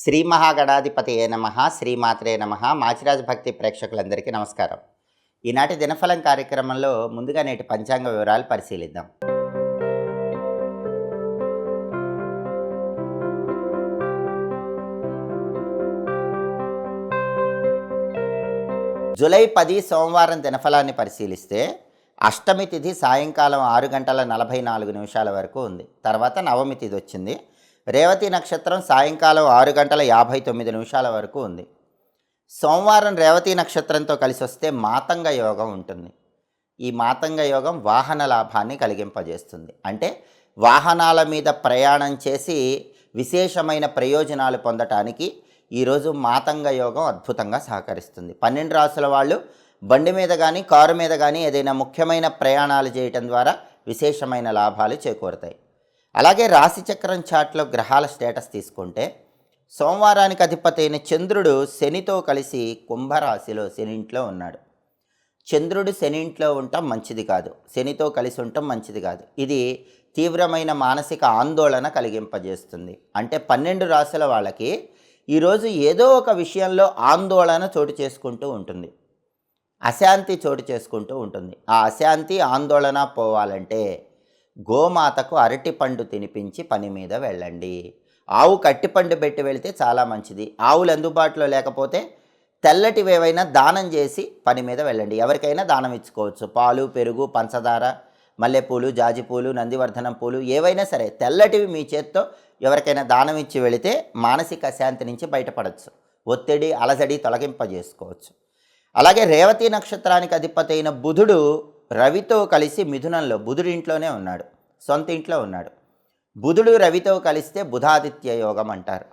శ్రీ మహాగణాధిపతి ఏ నమ శ్రీమాత్రే నమ. మాచిరాజు భక్తి ప్రేక్షకులందరికీ నమస్కారం. ఈనాటి దినఫలం కార్యక్రమంలో ముందుగా నేటి పంచాంగ వివరాలు పరిశీలిద్దాం. జూలై పది సోమవారం దినఫలాన్ని పరిశీలిస్తే అష్టమి తిథి సాయంకాలం ఆరు గంటల నలభై నాలుగు నిమిషాల వరకు ఉంది. తర్వాత నవమి తిథి వచ్చింది. రేవతి నక్షత్రం సాయంకాలం ఆరు గంటల యాభై తొమ్మిది నిమిషాల వరకు ఉంది. సోమవారం రేవతి నక్షత్రంతో కలిసి వస్తే మాతంగ యోగం ఉంటుంది. ఈ మాతంగ యోగం వాహన లాభాన్ని కలిగింపజేస్తుంది. అంటే వాహనాల మీద ప్రయాణం చేసి విశేషమైన ప్రయోజనాలు పొందటానికి ఈరోజు మాతంగ యోగం అద్భుతంగా సహకరిస్తుంది. పన్నెండు రాసుల వాళ్ళు బండి మీద కానీ కారు మీద కానీ ఏదైనా ముఖ్యమైన ప్రయాణాలు చేయటం ద్వారా విశేషమైన లాభాలు చేకూరుతాయి. అలాగే రాశిచక్రం చాట్లో గ్రహాల స్టేటస్ తీసుకుంటే సోమవారానికి అధిపతి అయిన చంద్రుడు శనితో కలిసి కుంభరాశిలో శని ఇంట్లో ఉన్నాడు. చంద్రుడు శని ఇంట్లో ఉండటం మంచిది కాదు. శనితో కలిసి ఉండటం మంచిది కాదు. ఇది తీవ్రమైన మానసిక ఆందోళన కలిగింపజేస్తుంది. అంటే పన్నెండు రాశుల వాళ్ళకి ఈరోజు ఏదో ఒక విషయంలో ఆందోళన చోటు చేసుకుంటూ ఉంటుంది. అశాంతి చోటు చేసుకుంటూ ఉంటుంది. ఆ అశాంతి ఆందోళన పోవాలంటే గోమాతకు అరటిపండు తినిపించి పని మీద వెళ్ళండి. ఆవు కట్టిపండు పెట్టి వెళితే చాలా మంచిది. ఆవులు అందుబాటులో లేకపోతే తెల్లటివి ఏవైనా దానం చేసి పని మీద వెళ్ళండి. ఎవరికైనా దానం ఇచ్చుకోవచ్చు. పాలు పెరుగు పంచదార మల్లెపూలు జాజిపూలు నందివర్ధనం పూలు ఏవైనా సరే తెల్లటివి మీ చేత్తో ఎవరికైనా దానం ఇచ్చి వెళితే మానసిక శాంతి నుంచి బయటపడవచ్చు ఒత్తిడి అలజడి తొలగింపజేసుకోవచ్చు. అలాగే రేవతి నక్షత్రానికి అధిపతి అయిన బుధుడు రవితో కలిసి మిథునంలో బుధుడింట్లోనే ఉన్నాడు. సొంత ఇంట్లో ఉన్నాడు. బుధుడు రవితో కలిస్తే బుధాదిత్య యోగం అంటారు.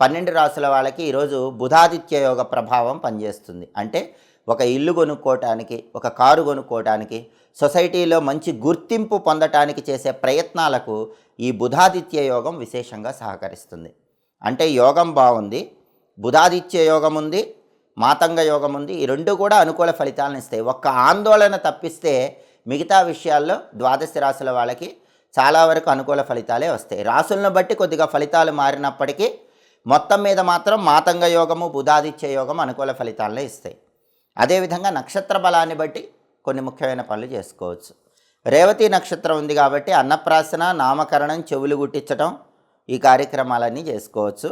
పన్నెండు రాసుల వాళ్ళకి ఈరోజు బుధాదిత్య యోగ ప్రభావం పనిచేస్తుంది. అంటే ఒక ఇల్లు కొనుక్కోవటానికి ఒక కారు కొనుక్కోవటానికి సొసైటీలో మంచి గుర్తింపు పొందటానికి చేసే ప్రయత్నాలకు ఈ బుధాదిత్య యోగం విశేషంగా సహకరిస్తుంది. అంటే యోగం బాగుంది బుధాదిత్య యోగం ఉంది మాతంగ యోగం ఉంది. ఈ రెండు కూడా అనుకూల ఫలితాలను ఇస్తాయి. ఒక్క ఆందోళన తప్పిస్తే మిగతా విషయాల్లో ద్వాదశ రాశుల వాళ్ళకి చాలా వరకు అనుకూల ఫలితాలే వస్తాయి. రాసులను బట్టి కొద్దిగా ఫలితాలు మారినప్పటికీ మొత్తం మీద మాత్రం మాతంగ యోగము బుధాదిత్య యోగం అనుకూల ఫలితాలనే ఇస్తాయి. అదేవిధంగా నక్షత్ర బలాన్ని బట్టి కొన్ని ముఖ్యమైన పనులు చేసుకోవచ్చు. రేవతి నక్షత్రం ఉంది కాబట్టి అన్నప్రాసన నామకరణం చెవులు గుట్టించడం ఈ కార్యక్రమాలన్నీ చేసుకోవచ్చు.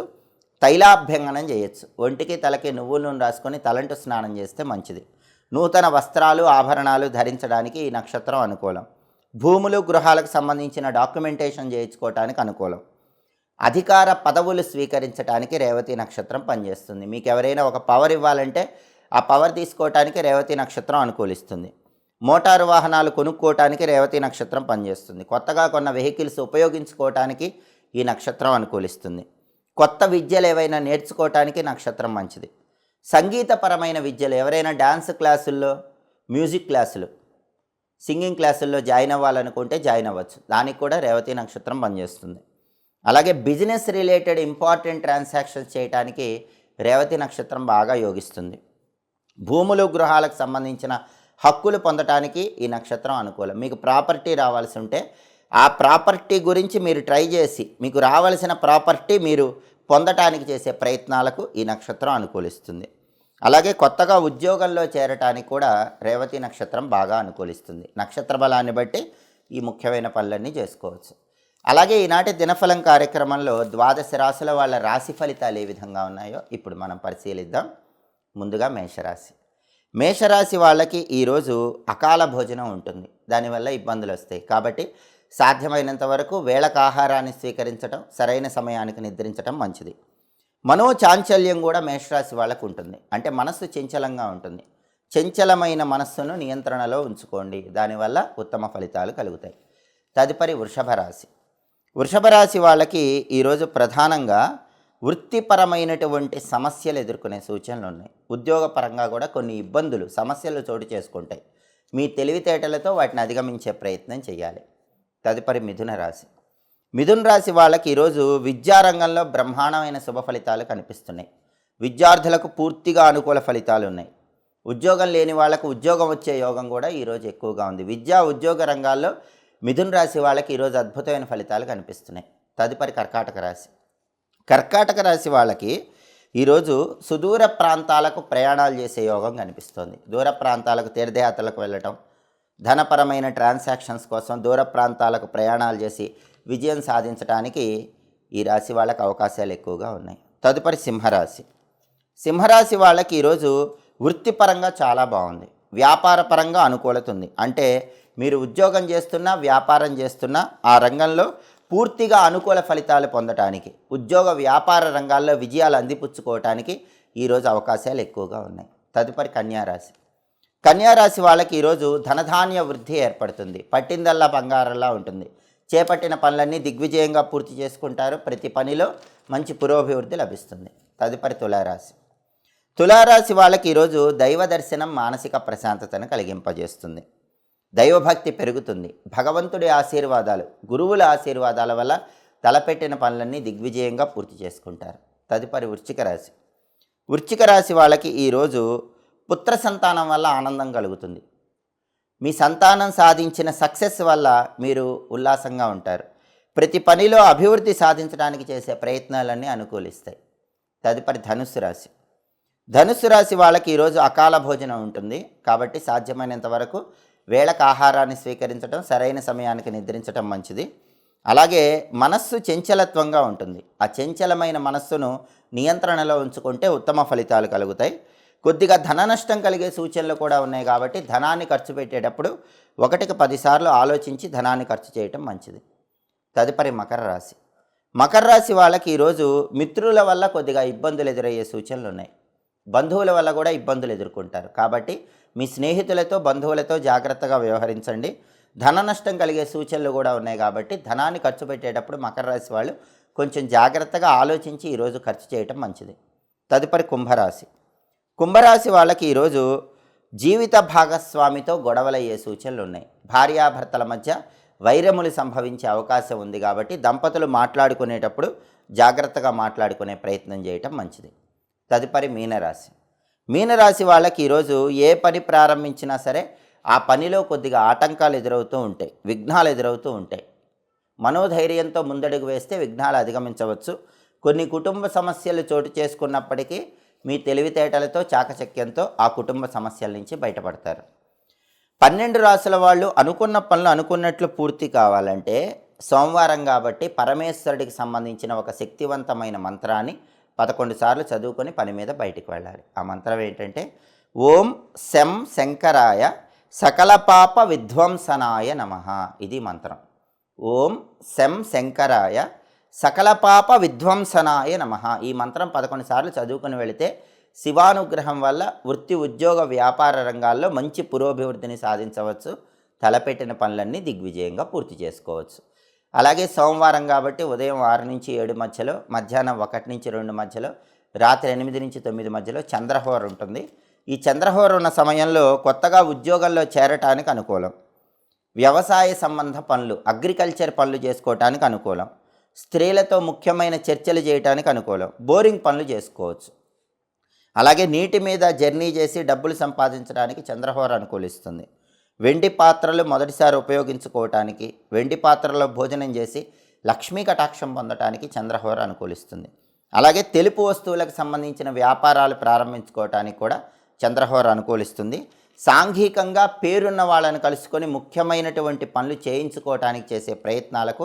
తైలాభ్యంగనం చేయొచ్చు. ఒంటికి తలకి నువ్వుల నూనె రాసుకొని తలంటు స్నానం చేస్తే మంచిది. నూతన వస్త్రాలు ఆభరణాలు ధరించడానికి ఈ నక్షత్రం అనుకూలం. భూములు గృహాలకు సంబంధించిన డాక్యుమెంటేషన్ చేయించుకోవటానికి అనుకూలం. అధికార పదవులు స్వీకరించడానికి రేవతి నక్షత్రం పనిచేస్తుంది. మీకు ఎవరైనా ఒక పవర్ ఇవ్వాలంటే ఆ పవర్ తీసుకోవటానికి రేవతి నక్షత్రం అనుకూలిస్తుంది. మోటారు వాహనాలు కొనుక్కోవటానికి రేవతి నక్షత్రం పనిచేస్తుంది. కొత్తగా కొన్న వెహికల్స్ ఉపయోగించుకోవటానికి ఈ నక్షత్రం అనుకూలిస్తుంది. కొత్త విద్యలు ఏవైనా నేర్చుకోవటానికి నక్షత్రం మంచిది. సంగీతపరమైన విద్యలు ఎవరైనా డ్యాన్స్ క్లాసుల్లో మ్యూజిక్ క్లాసులు సింగింగ్ క్లాసుల్లో జాయిన్ అవ్వాలనుకుంటే జాయిన్ అవ్వచ్చు. దానికి కూడా రేవతి నక్షత్రం పనిచేస్తుంది. అలాగే బిజినెస్ రిలేటెడ్ ఇంపార్టెంట్ ట్రాన్సాక్షన్స్ చేయడానికి రేవతి నక్షత్రం బాగా యోగిస్తుంది. భూములు గృహాలకు సంబంధించిన హక్కులు పొందటానికి ఈ నక్షత్రం అనుకూలం. మీకు ప్రాపర్టీ రావాల్సి ఉంటే ఆ ప్రాపర్టీ గురించి మీరు ట్రై చేసి మీకు రావలసిన ప్రాపర్టీ మీరు పొందటానికి చేసే ప్రయత్నాలకు ఈ నక్షత్రం అనుకూలిస్తుంది. అలాగే కొత్తగా ఉద్యోగంలో చేరటానికి కూడా రేవతి నక్షత్రం బాగా అనుకూలిస్తుంది. నక్షత్ర బలాన్ని బట్టి ఈ ముఖ్యమైన పనులన్నీ చేసుకోవచ్చు. అలాగే ఈనాటి దినఫలం కార్యక్రమంలో ద్వాదశ రాశుల వాళ్ళ రాశి ఫలితాలు ఏ విధంగా ఉన్నాయో ఇప్పుడు మనం పరిశీలిద్దాం. ముందుగా మేషరాశి. మేషరాశి వాళ్ళకి ఈరోజు అకాల భోజనం ఉంటుంది. దానివల్ల ఇబ్బందులు వస్తాయి. కాబట్టి సాధ్యమైనంత వరకు వేళకు ఆహారాన్ని స్వీకరించడం సరైన సమయానికి నిద్రించడం మంచిది. మనో చాంచల్యం కూడా మేషరాశి వాళ్ళకు ఉంటుంది. అంటే మనస్సు చంచలంగా ఉంటుంది. చంచలమైన మనస్సును నియంత్రణలో ఉంచుకోండి. దానివల్ల ఉత్తమ ఫలితాలు కలుగుతాయి. తదుపరి వృషభ రాశి. వృషభ రాశి వాళ్ళకి ఈరోజు ప్రధానంగా వృత్తిపరమైనటువంటి సమస్యలు ఎదుర్కొనే సూచనలు ఉన్నాయి. ఉద్యోగపరంగా కూడా కొన్ని ఇబ్బందులు సమస్యలు చోటు చేసుకుంటాయి. మీ తెలివితేటలతో వాటిని అధిగమించే ప్రయత్నం చేయాలి. తదుపరి మిథున రాశి. మిథున రాశి వాళ్ళకి ఈరోజు విద్యారంగంలో బ్రహ్మాండమైన శుభ ఫలితాలు కనిపిస్తున్నాయి. విద్యార్థులకు పూర్తిగా అనుకూల ఫలితాలు ఉన్నాయి. ఉద్యోగం లేని వాళ్ళకు ఉద్యోగం వచ్చే యోగం కూడా ఈరోజు ఎక్కువగా ఉంది. విద్యా ఉద్యోగ రంగాల్లో మిథున రాశి వాళ్ళకి ఈరోజు అద్భుతమైన ఫలితాలు కనిపిస్తున్నాయి. తదుపరి కర్కాటక రాశి. కర్కాటక రాశి వాళ్ళకి ఈరోజు సుదూర ప్రాంతాలకు ప్రయాణాలు చేసే యోగం కనిపిస్తోంది. దూర ప్రాంతాలకు తీర్థయాత్రలకు వెళ్ళటం ధనపరమైన ట్రాన్సాక్షన్స్ కోసం దూర ప్రాంతాలకు ప్రయాణాలు చేసి విజయం సాధించడానికి ఈ రాశి వాళ్ళకి అవకాశాలు ఎక్కువగా ఉన్నాయి. తదుపరి సింహరాశి. సింహరాశి వాళ్ళకి ఈరోజు వృత్తిపరంగా చాలా బాగుంది. వ్యాపారపరంగా అనుకూలత ఉంది. అంటే మీరు ఉద్యోగం చేస్తున్నా వ్యాపారం చేస్తున్నా ఆ రంగంలో పూర్తిగా అనుకూల ఫలితాలు పొందటానికి ఉద్యోగ వ్యాపార రంగాల్లో విజయాలు అందిపుచ్చుకోవటానికి ఈరోజు అవకాశాలు ఎక్కువగా ఉన్నాయి. తదుపరి కన్యారాశి. కన్యారాశి వాళ్ళకి ఈరోజు ధనధాన్య వృద్ధి ఏర్పడుతుంది. పట్టిందల్లా బంగారంలా ఉంటుంది. చేపట్టిన పనులన్నీ దిగ్విజయంగా పూర్తి చేసుకుంటారు. ప్రతి పనిలో మంచి పురోభివృద్ధి లభిస్తుంది. తదుపరి తులారాశి. తులారాశి వాళ్ళకి ఈరోజు దైవ దర్శనం మానసిక ప్రశాంతతను కలిగింపజేస్తుంది. దైవభక్తి పెరుగుతుంది. భగవంతుడి ఆశీర్వాదాలు గురువుల ఆశీర్వాదాల వల్ల తలపెట్టిన పనులన్నీ దిగ్విజయంగా పూర్తి చేసుకుంటారు. తదుపరి వృశ్చిక రాశి. వృశ్చిక రాశి వాళ్ళకి ఈరోజు పుత్ర సంతానం వల్ల ఆనందం కలుగుతుంది. మీ సంతానం సాధించిన సక్సెస్ వల్ల మీరు ఉల్లాసంగా ఉంటారు. ప్రతి పనిలో అభివృద్ధి సాధించడానికి చేసే ప్రయత్నాలన్నీ అనుకూలిస్తాయి. తదుపరి ధనుస్సు రాశి. ధనుసు రాశి వాళ్ళకి ఈరోజు అకాల భోజనం ఉంటుంది. కాబట్టి సాధ్యమైనంత వరకు వేళకు ఆహారాన్ని స్వీకరించడం సరైన సమయానికి నిద్రించడం మంచిది. అలాగే మనస్సు చంచలత్వంగా ఉంటుంది. ఆ చంచలమైన మనస్సును నియంత్రణలో ఉంచుకుంటే ఉత్తమ ఫలితాలు కలుగుతాయి. కొద్దిగా ధన నష్టం కలిగే సూచనలు కూడా ఉన్నాయి కాబట్టి ధనాన్ని ఖర్చు పెట్టేటప్పుడు ఒకటికి పదిసార్లు ఆలోచించి ధనాన్ని ఖర్చు చేయటం మంచిది. తదుపరి మకర రాశి. మకర రాశి వాళ్ళకి ఈరోజు మిత్రుల వల్ల కొద్దిగా ఇబ్బందులు ఎదురయ్యే సూచనలు ఉన్నాయి. బంధువుల వల్ల కూడా ఇబ్బందులు ఎదుర్కొంటారు. కాబట్టి మీ స్నేహితులతో బంధువులతో జాగ్రత్తగా వ్యవహరించండి. ధన నష్టం కలిగే సూచనలు కూడా ఉన్నాయి కాబట్టి ధనాన్ని ఖర్చు పెట్టేటప్పుడు మకర రాశి వాళ్ళు కొంచెం జాగ్రత్తగా ఆలోచించి ఈరోజు ఖర్చు చేయటం మంచిది. తదుపరి కుంభరాశి. కుంభరాశి వాళ్ళకి ఈరోజు జీవిత భాగస్వామితో గొడవలయ్యే సూచనలు ఉన్నాయి. భార్యాభర్తల మధ్య వైరములు సంభవించే అవకాశం ఉంది కాబట్టి దంపతులు మాట్లాడుకునేటప్పుడు జాగ్రత్తగా మాట్లాడుకునే ప్రయత్నం చేయటం మంచిది. తదుపరి మీనరాశి. మీనరాశి వాళ్ళకి ఈరోజు ఏ పని ప్రారంభించినా సరే ఆ పనిలో కొద్దిగా ఆటంకాలు ఎదురవుతూ ఉంటాయి. విఘ్నాలు ఎదురవుతూ ఉంటాయి. మనోధైర్యంతో ముందడుగు వేస్తే విఘ్నాలు అధిగమించవచ్చు. కొన్ని కుటుంబ సమస్యలు చోటు చేసుకున్నప్పటికీ మీ తెలివితేటలతో చాకచక్యంతో ఆ కుటుంబ సమస్యల నుంచి బయటపడతారు. పన్నెండు రాసుల వాళ్ళు అనుకున్న పనులు అనుకున్నట్లు పూర్తి కావాలంటే సోమవారం కాబట్టి పరమేశ్వరుడికి సంబంధించిన ఒక శక్తివంతమైన మంత్రాన్ని పదకొండు సార్లు చదువుకొని పని మీద బయటికి వెళ్ళాలి. ఆ మంత్రం ఏంటంటే ఓం శం శంకరాయ సకల పాప విధ్వంసనాయ నమ. ఇది మంత్రం. ఓం శం శంకరాయ సకల పాప విధ్వంసనాయ నమ. ఈ మంత్రం పదకొండు సార్లు చదువుకొని వెళితే శివానుగ్రహం వల్ల వృత్తి ఉద్యోగ వ్యాపార రంగాల్లో మంచి పురోభివృద్ధిని సాధించవచ్చు. తలపెట్టిన పనులన్నీ దిగ్విజయంగా పూర్తి చేసుకోవచ్చు. అలాగే సోమవారం కాబట్టి ఉదయం ఆరు నుంచి ఏడు మధ్యలో మధ్యాహ్నం ఒకటి నుంచి రెండు మధ్యలో రాత్రి ఎనిమిది నుంచి తొమ్మిది మధ్యలో చంద్రహోర ఉంటుంది. ఈ చంద్రహోర ఉన్న సమయంలో కొత్తగా ఉద్యోగంలో చేరటానికి అనుకూలం. వ్యవసాయ సంబంధ పనులు అగ్రికల్చర్ పనులు చేసుకోవటానికి అనుకూలం. స్త్రీలతో ముఖ్యమైన చర్చలు చేయడానికి అనుకూలం. బోరింగ్ పనులు చేసుకోవచ్చు. అలాగే నీటి మీద జర్నీ చేసి డబ్బులు సంపాదించడానికి చంద్రహోర అనుకూలిస్తుంది. వెండి పాత్రలు మొదటిసారి ఉపయోగించుకోవటానికి వెండి పాత్రలో భోజనం చేసి లక్ష్మీ కటాక్షం పొందటానికి చంద్రహోర అనుకూలిస్తుంది. అలాగే తెలుపు వస్తువులకు సంబంధించిన వ్యాపారాలు ప్రారంభించుకోవటానికి కూడా చంద్రహోర అనుకూలిస్తుంది. సాంఘికంగా పేరున్న వాళ్ళని కలుసుకొని ముఖ్యమైనటువంటి పనులు చేయించుకోవటానికి చేసే ప్రయత్నాలకు